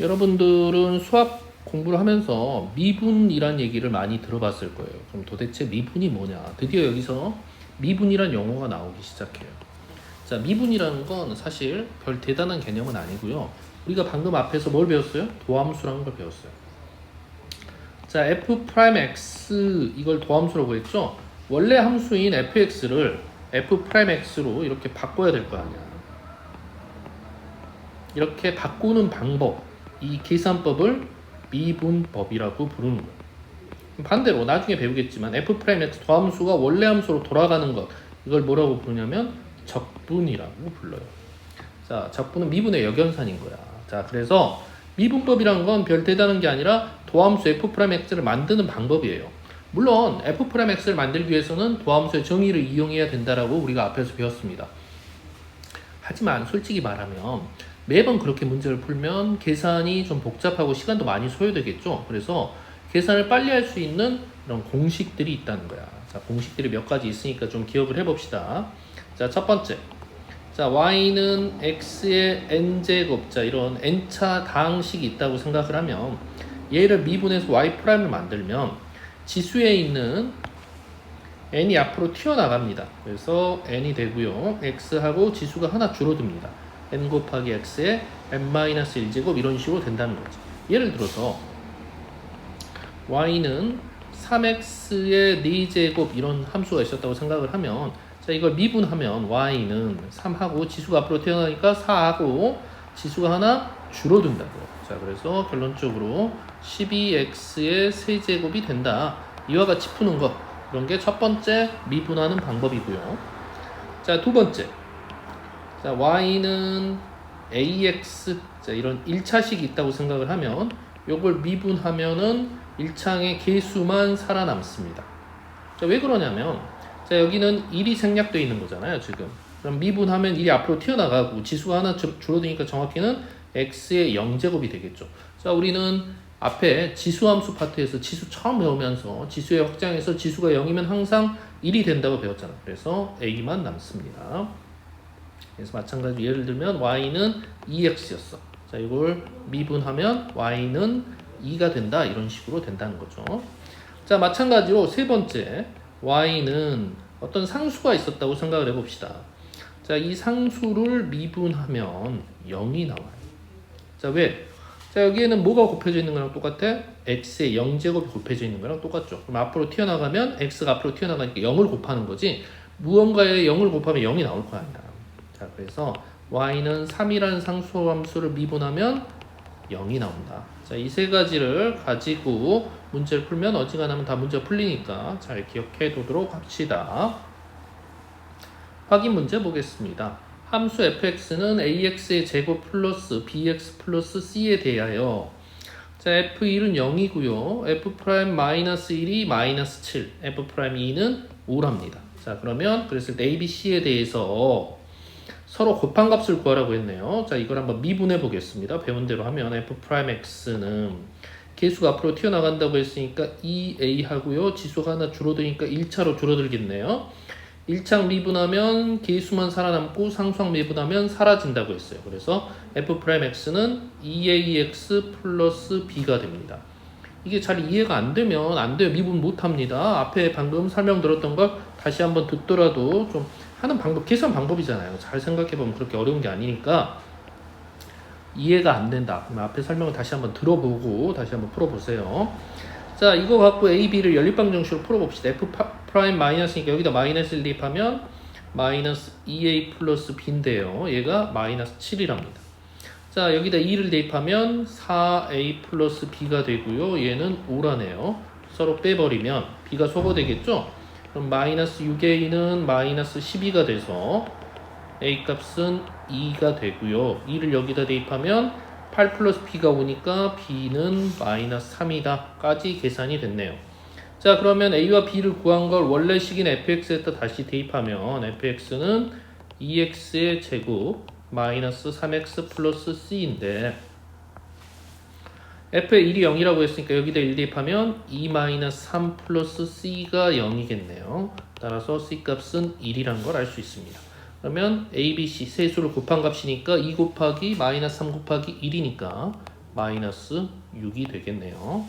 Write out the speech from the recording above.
여러분들은 수학 공부를 하면서 미분이란 얘기를 많이 들어봤을 거예요. 그럼 도대체 미분이 뭐냐? 드디어 여기서 미분이란 용어가 나오기 시작해요. 자, 미분이라는 건 사실 별 대단한 개념은 아니고요. 우리가 방금 앞에서 뭘 배웠어요? 도함수라는 걸 배웠어요. 자, f 프라임 x 이걸 도함수라고 했죠? 원래 함수인 fx를 f 프라임 x로 이렇게 바꿔야 될 거 아니야. 이렇게 바꾸는 방법, 이 계산법을 미분법이라고 부르는 거예요. 반대로 나중에 배우겠지만 f 프라임 x 도함수가 원래 함수로 돌아가는 것 이걸 뭐라고 부르냐면 적분이라고 불러요. 자, 적분은 미분의 역연산인 거야. 자, 그래서 미분법이란 건 별 대단한 게 아니라 도함수 f 프라임 x를 만드는 방법이에요. 물론 f 프라임 x를 만들기 위해서는 도함수의 정의를 이용해야 된다라고 우리가 앞에서 배웠습니다. 하지만 솔직히 말하면 매번 그렇게 문제를 풀면 계산이 좀 복잡하고 시간도 많이 소요되겠죠. 그래서 계산을 빨리 할 수 있는 이런 공식들이 있다는 거야. 자, 공식들이 몇 가지 있으니까 좀 기억을 해봅시다. 자, 첫 번째. 자, y는 x의 n제곱, 자, 이런 n차 다항식이 있다고 생각을 하면 얘를 미분해서 y 프라임을 만들면 지수에 있는 n이 앞으로 튀어나갑니다. 그래서 n이 되고요. x하고 지수가 하나 줄어듭니다. N 곱하기 x의 n-1제곱 이런 식으로 된다는 거죠. 예를 들어서 y는 3x의 4제곱 이런 함수가 있었다고 생각을 하면 자 이걸 미분하면 y는 3하고 지수가 앞으로 튀어나가니까 4하고 지수가 하나 줄어든다고요. 자 그래서 결론적으로 12x의 세제곱이 된다. 이와 같이 푸는 것 이런 게 첫 번째 미분하는 방법이고요. 자 두 번째 자 y는 ax 자 이런 1차식이 있다고 생각을 하면 요걸 미분하면은 1창의 개수만 살아남습니다. 자, 왜 그러냐면 자, 여기는 1이 생략되어 있는 거잖아요, 지금. 그럼 미분하면 1이 앞으로 튀어나가고 지수가 하나 줄- 줄어드니까 정확히는 x의 0제곱이 되겠죠. 자, 우리는 앞에 지수함수 파트에서 지수 처음 배우면서 지수의 확장에서 지수가 0이면 항상 1이 된다고 배웠잖아. 그래서 a만 남습니다. 그래서 마찬가지로 예를 들면 y는 2x였어. 자, 이걸 미분하면 y는 2가 된다. 이런 식으로 된다는 거죠. 자, 마찬가지로 세 번째 y는 어떤 상수가 있었다고 생각을 해 봅시다. 자, 이 상수를 미분하면 0이 나와요. 자, 왜? 자, 여기에는 뭐가 곱해져 있는 거랑 똑같아? x의 0제곱이 곱해져 있는 거랑 똑같죠. 그럼 앞으로 튀어나가면 x가 앞으로 튀어나가니까 0을 곱하는 거지. 무언가에 0을 곱하면 0이 나올 거 아니야. 자, 그래서 y는 3이라는 상수 함수를 미분하면 0이 나온다. 자, 이 세 가지를 가지고 문제를 풀면 어지간하면 다 문제가 풀리니까 잘 기억해 두도록 합시다. 확인 문제 보겠습니다. 함수 fx는 ax의 제곱 플러스 bx 플러스 c에 대하여 자, f1은 0이고요. f 마이너스 1이 마이너스 7, f 프라임 2는 5랍니다. 자, 그러면 때 a, b, c에 대해서 서로 곱한 값을 구하라고 했네요. 자, 이걸 한번 미분해 보겠습니다. 배운 대로 하면 f 프라임 x는 개수가 앞으로 튀어나간다고 했으니까 2a 하고요. 지수가 하나 줄어드니까 1차로 줄어들겠네요. 1창 미분하면 개수만 살아남고 상수항 미분하면 사라진다고 했어요. 그래서 f 프라임 x는 2ax 플러스 b가 됩니다. 이게 잘 이해가 안 되면 안 돼요. 미분 못 합니다. 앞에 방금 설명드렸던 걸 다시 한번 듣더라도 좀 하는 방법, 계산 방법이잖아요. 잘 생각해 보면 그렇게 어려운 게 아니니까 이해가 안 된다. 그럼 앞에 설명을 다시 한번 들어보고 다시 한번 풀어보세요. 자, 이거 갖고 A, B를 연립방 정식으로 풀어봅시다. F 파- 프라임 마이너스니까 여기다 마이너스 를 대입하면 마이너스 2A 플러스 B인데요. 얘가 마이너스 7이랍니다. 자, 여기다 2를 대입하면 4A 플러스 B가 되고요. 얘는 5라네요. 서로 빼버리면 B가 소거되겠죠? 그럼 마이너스 6A는 마이너스 12가 돼서 A 값은 2가 되고요. 2를 여기다 대입하면 8 플러스 B가 오니까 B는 마이너스 3이다. 까지 계산이 됐네요. 자, 그러면 A와 B를 구한 걸 원래 식인 fx에다 다시 대입하면 fx는 2x의 제곱 마이너스 3x 플러스 c인데 f의 1이 0이라고 했으니까 여기다 1 대입하면 2 마이너스 3 플러스 c가 0이겠네요. 따라서 c 값은 1이란 걸 알 수 있습니다. 그러면 a, b, c 세 수를 곱한 값이니까 2 곱하기 마이너스 3 곱하기 1이니까 마이너스 6이 되겠네요.